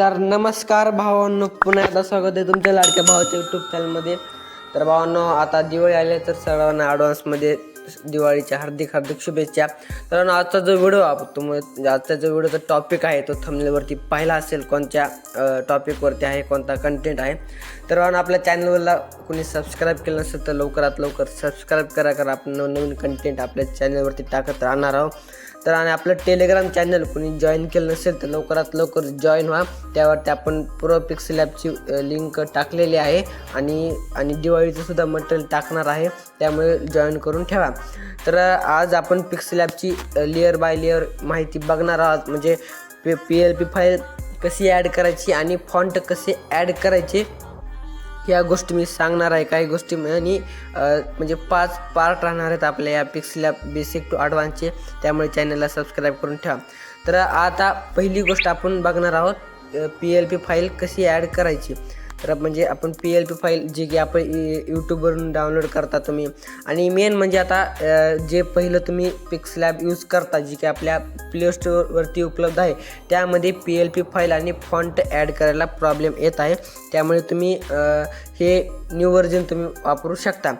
तर नमस्कार भावांनो पुन्हा एकदा स्वागत आहे तुमच्या लाडक्या भावाच्या यूट्यूब चॅनलमध्ये तर भावांनो आता दिवाळी आले तर सर्वांना ॲडव्हान्समध्ये दिवाळीच्या हार्दिक हार्दिक शुभेच्छा. तर आजचा जो व्हिडिओ आपण तुम्ही आजचा जो व्हिडिओचा टॉपिक आहे तो थंबनेलवरती पाहिला असेल कोणत्या टॉपिकवरती आहे कोणता कंटेंट आहे. तर आपल्या चॅनलवरला कोणी सबस्क्राईब केलं नसेल तर लवकरात लवकर सबस्क्राईब करा कारण आपण नवनवीन कंटेंट आपल्या चॅनलवरती टाकत राहणार आहोत. तर आणि आपलं टेलिग्राम चॅनल कोणी जॉईन केलं नसेल तर लवकरात लवकर जॉईन व्हा. त्यावरती आपण प्रो पिक्सल ॲपची लिंक टाकलेली आहे. आणि आणि दिवाळीचं सुद्धा मटेरियल टाकणार आहे. त्यामुळे जॉईन करून ठेवा. तर आज आपण पिक्सल ॲपची लेअर बाय लेअर माहिती बघणार आहोत. म्हणजे P P L P file कशी ॲड करायची आणि फॉन्ट कसे ॲड करायचे ह्या गोष्टी मी सांगणार आहे काही गोष्टी आणि म्हणजे पाच पार्ट राहणार आहेत आपल्या या पिक्सला बेसिक टू ॲडव्हान्सचे त्यामुळे चॅनलला सबस्क्राईब करून ठेवा. तर आता पहिली गोष्ट आपण बघणार आहोत पी एल पी फाईल कशी ॲड करायची. तर म्हणजे आपण पी एल पी फाईल जे की आपण यूट्यूबवरून डाउनलोड करता तुम्ही. आणि मेन म्हणजे आता जे पहिलं तुम्ही पिक्सलॅब यूज करता जी की आपल्या प्ले स्टोअरवरती उपलब्ध आहे त्यामध्ये पी एल पी फाईल आणि फॉन्ट ॲड करायला प्रॉब्लेम येत आहे. त्यामुळे तुम्ही हे न्यू व्हर्जन तुम्ही वापरू शकता.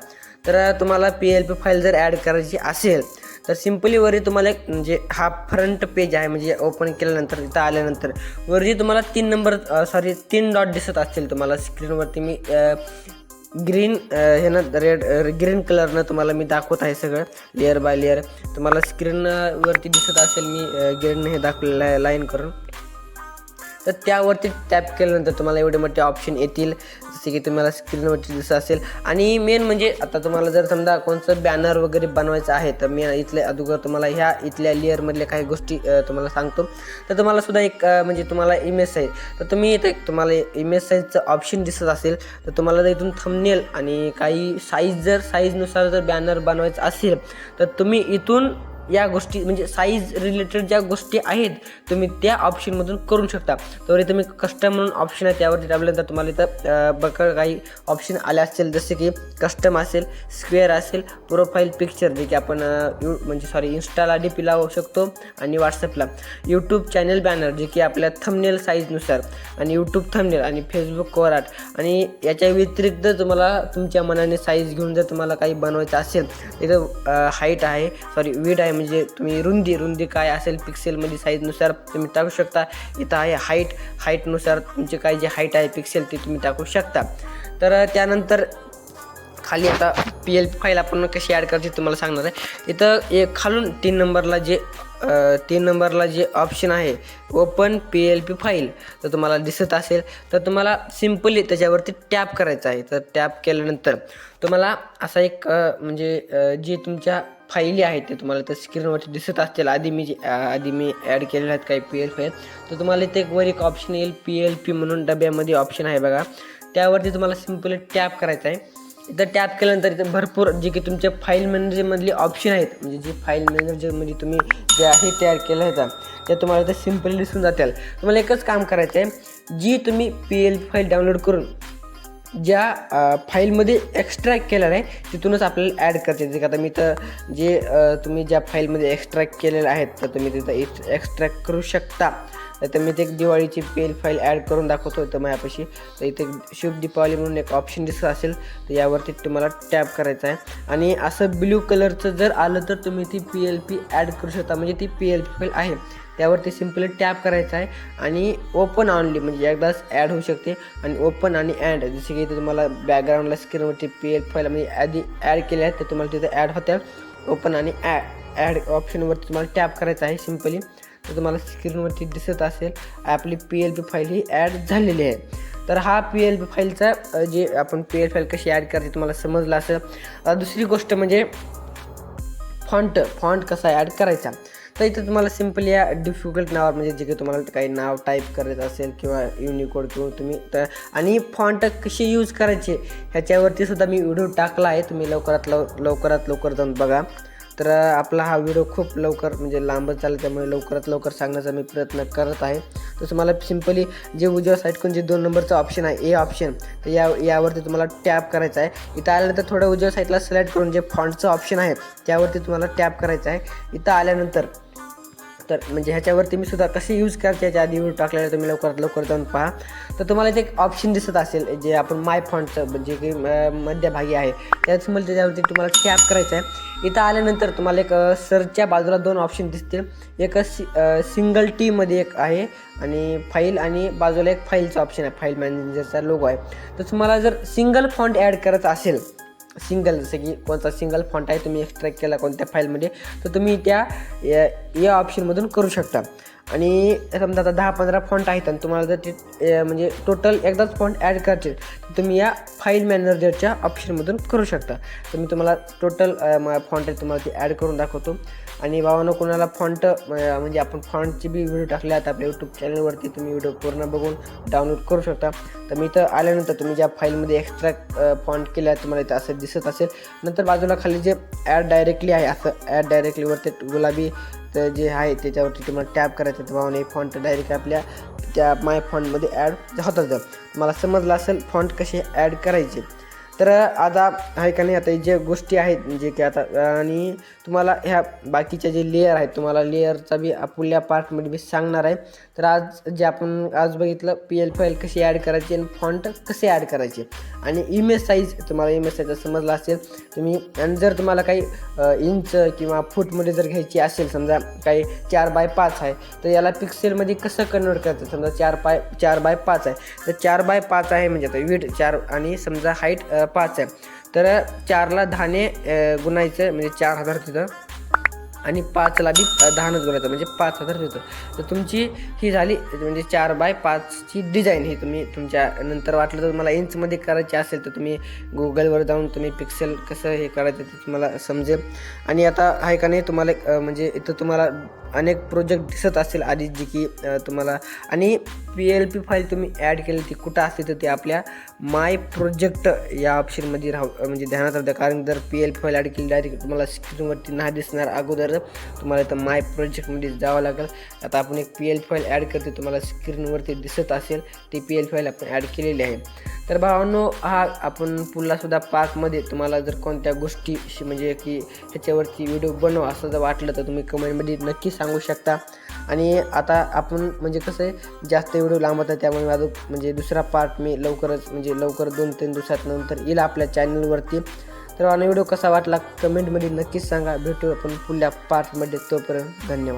तर तुम्हाला पी एल पी फाईल जर ॲड करायची असेल तर सिम्पली वरी तुम्हाला एक म्हणजे हा फ्रंट पेज आहे म्हणजे ओपन केल्यानंतर इथं आल्यानंतर वरती तुम्हाला तीन नंबर सॉरी तीन डॉट दिसत असतील तुम्हाला स्क्रीनवरती मी ग्रीन हे ना रेड ग्रीन कलरनं तुम्हाला मी दाखवत आहे सगळं लेअर बाय लेअर तुम्हाला स्क्रीनवरती दिसत असेल मी ग्रीन हे दाखवलेलं आहे लाईन करून. तर त्यावरती टॅप केल्यानंतर तुम्हाला एवढे मोठे ऑप्शन येतील जसे की तुम्हाला स्क्रीनवरती दिसत असेल. आणि मेन म्हणजे आता तुम्हाला जर समजा कोणतं बॅनर वगैरे बनवायचं आहे तर मी इथले अगोदर तुम्हाला ह्या इथल्या लेअरमधल्या काही गोष्टी तुम्हाला सांगतो. तर तुम्हाला सुद्धा एक म्हणजे तुम्हाला इमेज साईज तर तुम्ही इथे तुम्हाला इमेज साईजचं ऑप्शन दिसत असेल तर तुम्हाला जर इथून थंबनेल आणि काही साईज जर साईजनुसार जर बॅनर बनवायचं असेल तर तुम्ही इथून या गोष्टी म्हणजे साईज रिलेटेड ज्या गोष्टी आहेत तुम्ही त्या ऑप्शनमधून करू शकता. तर तुम्ही कस्टम म्हणून ऑप्शन आहे त्यावरती टाकल्यानंतर तुम्हाला इथं अं, बघा काही ऑप्शन आले असतील. जसे की कस्टम असेल स्क्वेअर असेल प्रोफाईल पिक्चर जे की आपण यू म्हणजे सॉरी इन्स्टाला डी पी लावू शकतो आणि व्हॉट्सअपला यूट्यूब चॅनल बॅनर जे की आपल्या थंबनेल साईजनुसार आणि यूट्यूब थंबनेल आणि फेसबुक कवर आर्ट आणि याच्या व्यतिरिक्त तुम्हाला तुमच्या मनाने साईज घेऊन जर तुम्हाला काही बनवायचं असेल इथं हाईट आहे सॉरी विड आहे म्हणजे तुम्ही रुंदी रुंदी काय असेल पिक्सेलमध्ये साईजनुसार तुम्ही टाकू शकता. इथं आहे हाईट हाईटनुसार तुमचे काय जे हाईट आहे पिक्सेल ते तुम्ही टाकू शकता. तर त्यानंतर खाली आता पी एल फाईल आपण कशी ॲड करायची तुम्हाला सांगणार आहे. इथं एक खालून तीन नंबरला जे तीन नंबरला जे ऑप्शन आहे open P L P file तर तुम्हाला दिसत असेल तर तुम्हाला सिम्पली त्याच्यावरती टॅप करायचं आहे. तर टॅप केल्यानंतर तुम्हाला असा एक म्हणजे जे तुमच्या फाईली आहेत ते तुम्हाला त्या स्क्रीनवरती दिसत असतील. आधी मी जे आधी मी ॲड केलेले आहेत काही पी एल फाईल तर तुम्हाला इथे एक वर एक ऑप्शन येईल पी एल पी म्हणून डब्यामध्ये ऑप्शन आहे बघा. त्यावरती तुम्हाला सिम्पली टॅप करायचं आहे. इथं टॅप केल्यानंतर इथं भरपूर जे की तुमच्या फाईल मॅनेजरमधले ऑप्शन आहेत. म्हणजे जे फाईल मॅनेजरमध्ये तुम्ही जे आहे तयार केलं होतं ते तुम्हाला इथं सिम्पली दिसून जातील. तुम्हाला एकच काम करायचं आहे जी तुम्ही पी एल फाईल डाउनलोड करून ज्या फाईलमध्ये एक्स्ट्रॅक्ट केलेला आहे तिथूनच आपल्याला ॲड करता येते. आता मी तर जे तुम्ही ज्या फाईलमध्ये एक्स्ट्रॅक्ट केलेलं आहेत तर तुम्ही तिथं एक्स्ट्रॅक्ट करू शकता. तर मी ते एक दिवाळीची पेल फाईल ॲड करून दाखवतो तर माझ्यापाशी तर इथे शुभ दीपावली म्हणून एक ऑप्शन दिसत असेल तर यावरती तुम्हाला टॅप करायचं आहे. आणि असं ब्ल्यू कलरचं जर आलं तर तुम्ही ती पी एल पी ॲड करू शकता. म्हणजे ती पी एल पी फाईल आहे. त्यावरती सिम्पली टॅप करायचं आहे आणि ओपन ऑनली म्हणजे एकदाच ॲड होऊ शकते आणि ओपन आणि ॲड जसे की इथे तुम्हाला बॅकग्राऊंडला स्क्रीनवरती पी एल फाईल म्हणजे आधी ॲड केले आहेत तर तुम्हाला तिथे ॲड होत्या. ओपन आणि ॲड ॲड ऑप्शनवरती तुम्हाला टॅप करायचं आहे सिम्पली तर तुम्हाला स्क्रीनवरती दिसत असेल आपली पी एल पी फाईल ही ॲड झालेली आहे. तर हा पी एल पी फाईलचा जे आपण पी एल फाईल कशी ॲड करायची तुम्हाला समजलं असेल. दुसरी गोष्ट म्हणजे फॉन्ट फॉन्ट कसा ॲड करायचा? तर इथं तुम्हाला सिंपल या डिफिकल्ट नावावर म्हणजे जे काही तुम्हाला काही नाव टाईप करायचं असेल किंवा युनिकोड किंवा तुम्ही तर आणि फॉन्ट कसे यूज करायचे ह्याच्यावरती सुद्धा मी व्हिडिओ टाकला आहे. तुम्ही लवकरात लव लवकरात लवकर जाऊन बघा. तर आपला हा व्हिडिओ खूप लवकर म्हणजे लांबच चालेल त्यामुळे लवकरात लवकर सांगण्याचा मी प्रयत्न करत आहे. तर तुम्हाला सिम्पली जे उजव्या साईडकडून जे दोन नंबरचं ऑप्शन आहे ए ऑप्शन तर या यावरती तुम्हाला टॅप करायचं आहे. इथं आल्यानंतर थोडं उजव्या साईडला सिलेक्ट करून जे फॉन्टचं ऑप्शन आहे त्यावरती तुम्हाला टॅप करायचं आहे. इथं आल्यानंतर तर म्हणजे ह्याच्यावरती मी सुद्धा कसे यूज करायचे याच्या आधी व्हिडिओ टाकलेला तुम्ही लवकरात लवकर जाऊन पहा. तर तुम्हाला इथे एक ऑप्शन दिसत असेल जे आपण माय फॉन्टचं म्हणजे की मध्यभागी आहे त्याच मला त्याच्यावरती तुम्हाला टॅप करायचं आहे इथं आल्यानंतर तुम्हाला एक सरच्या बाजूला दोन ऑप्शन दिसतील. एक सि सिंगल टीमध्ये एक आहे आणि फाईल आणि बाजूला एक फाईलचं ऑप्शन आहे फाईल मॅनेजरचा लोगो आहे. तर तुम्हाला जर सिंगल फॉन्ट ॲड करायचा असेल सिंगल जसं की कोणता सिंगल फॉन्ट आहे तुम्ही एक्स्ट्रॅक्ट केला कोणत्या फाईलमध्ये तर तुम्ही त्या या या ऑप्शनमधून करू शकता. आणि समजा आता दहा पंधरा फॉन्ट आहेत आणि तुम्हाला जर ते म्हणजे टोटल एकदाच फॉन्ट ॲड करायचे तर तुम्ही या फाईल मॅनेजरच्या ऑप्शनमधून करू शकता. तर मी तुम्हाला टोटल फॉन्ट आहे तुम्हाला ते ॲड करून दाखवतो. आणि भावानं कोणाला फॉन्ट म्हणजे आपण फॉन्टची बी व्हिडिओ टाकले आहेत आपल्या यूट्यूब चॅनलवरती तुम्ही व्हिडिओ पूर्ण बघून डाउनलोड करू शकता. तर मी इथं आल्यानंतर तुम्ही ज्या फाईलमध्ये एक्स्ट्रॅक्ट फॉन्ट केला आहे तुम्हाला इथं असं दिसत असेल. नंतर बाजूला खाली जे ॲड डायरेक्टली आहे असं ॲड डायरेक्टलीवरती गुलाबी तर जे आहे त्याच्यावरती तुम्हाला टॅप करायचं तुम्हाला हे फॉन्ट डायरेक्ट आपल्या त्या माय फॉन्टमध्ये ॲड होतात. मला समजलं असेल फॉन्ट कसे ॲड करायचे तर आता आहे का नाही आता ज्या गोष्टी आहेत जे की आता आणि तुम्हाला ह्या बाकीच्या जे लेअर आहेत तुम्हाला लेअरचा बी आपल्या पार्टमध्ये बी सांगणार आहे. तर आज जे आपण आज बघितलं पी एल फाईल कशी ॲड करायची आणि फॉन्ट कसे ॲड करायचे. आणि इमेज साईज तुम्हाला इमेज साईज समजला असेल तुम्ही आणि जर तुम्हाला काही इंच किंवा फूटमध्ये जर घ्यायची असेल समजा काही चार बाय पाच आहे तर याला पिक्सेलमध्ये कसं कन्वर्ट करायचं समजा चार बाय चार बाय पाच आहे. तर चार बाय पाच आहे म्हणजे आता वीट चार आणि समजा हाईट पाच आहे. तर चारला दहाने गुणायचं म्हणजे चार हजार तिथं आणि पाचला बी दहानच गुणायचं म्हणजे पाच हजार होतं तर तुमची ही झाली म्हणजे चार बाय पाचची डिझाईन ही तुम्ही तुमच्या नंतर वाटलं तर तुम्हाला इंचमध्ये करायची असेल तर तुम्ही गुगलवर जाऊन तुम्ही पिक्सेल कसं हे करायचं ते तुम्हाला समजेल. आणि आता आहे का नाही तुम्हाला एक, म्हणजे इथं तुम्हाला अनेक प्रोजेक्ट दिसत असेल आधी जी की तुम्हाला. आणि पी एल पी फाईल तुम्ही ॲड केली ती कुठं असते तर ती आपल्या माय प्रोजेक्ट या ऑप्शनमध्ये राहू म्हणजे ध्यानात राहतं कारण जर P L P file add केली डायरेक्ट तुम्हाला स्क्रीनवरती नाही दिसणार. अगोदर तुम्हाला इथं माय प्रोजेक्टमध्ये जावं लागेल. आता आपण एक पी एल फाईल ॲड करते तुम्हाला स्क्रीनवरती दिसत असेल. ती पी एल फाईल आपण ॲड केलेली आहे. तर भावांनो हा आपण पुन्हासुद्धा पार्कमध्ये तुम्हाला जर कोणत्या गोष्टीशी म्हणजे की ह्याच्यावरती व्हिडिओ बनवा असं जर वाटलं तर तुम्ही कमेंटमध्ये नक्की सांगू शकता. आणि आता आपण म्हणजे कसं आहे जास्त व्हिडिओ लांब होता त्यामुळे माझं म्हणजे दुसरा पार्ट मी लवकरच म्हणजे लवकर दोन तीन दिवसात नंतर येईल आपल्या चॅनलवरती तर आणि व्हिडिओ कसा वाटला? कमेंटमध्ये नक्कीच सांगा. भेटू आपण पुढल्या पार्टमध्ये तोपर्यंत धन्यवाद.